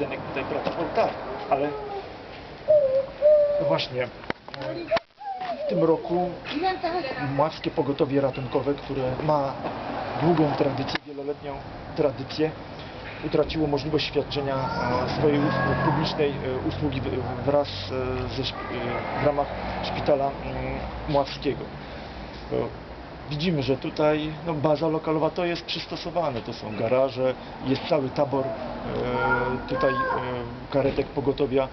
Zenek tutaj pracował, tak, ale no właśnie, w tym roku Mławskie Pogotowie Ratunkowe, które ma długą tradycję, wieloletnią tradycję, utraciło możliwość świadczenia e, swojej us- publicznej e, usługi wraz e, ze, w ramach szpitala mm, Mławskiego. Widzimy, że tutaj no, baza lokalowa to jest przystosowane, to są garaże, jest cały tabor e, tutaj e, karetek pogotowia, e,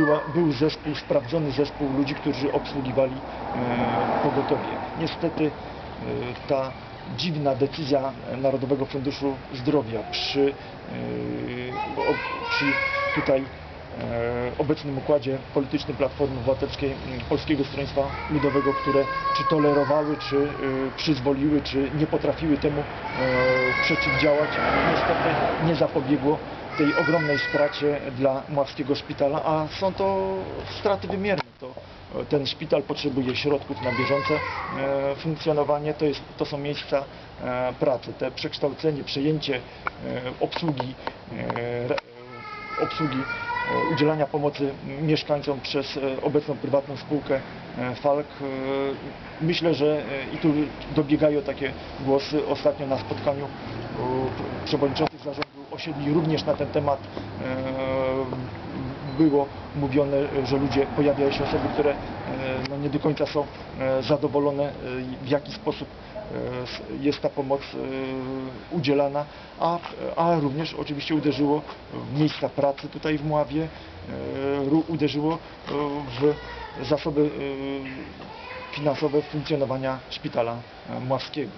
była, był zespół, sprawdzony zespół ludzi, którzy obsługiwali e, pogotowie. Niestety e, ta dziwna decyzja Narodowego Funduszu Zdrowia przy, e, przy tutaj obecnym układzie politycznym Platformy Obywatelskiej m, Polskiego Stronnictwa Ludowego, które czy tolerowały, czy e, przyzwoliły, czy nie potrafiły temu e, przeciwdziałać, niestety nie zapobiegło tej ogromnej stracie dla Mławskiego Szpitala, a są to straty wymierne. To, e, ten szpital potrzebuje środków na bieżące e, funkcjonowanie, to, jest, to są miejsca e, pracy. Te przekształcenie, przejęcie e, obsługi e, obsługi e, udzielania pomocy mieszkańcom przez e, obecną prywatną spółkę e, Falk. E, Myślę, że e, i tu dobiegają takie głosy. Ostatnio na spotkaniu e, przewodniczących zarządu osiedli również na ten temat e, było mówione, że ludzie, pojawiają się osoby, które e, no, nie do końca są e, zadowolone e, w jaki sposób jest ta pomoc udzielana, a, a również oczywiście uderzyło w miejsca pracy tutaj w Mławie, uderzyło w zasoby finansowe funkcjonowania szpitala mławskiego.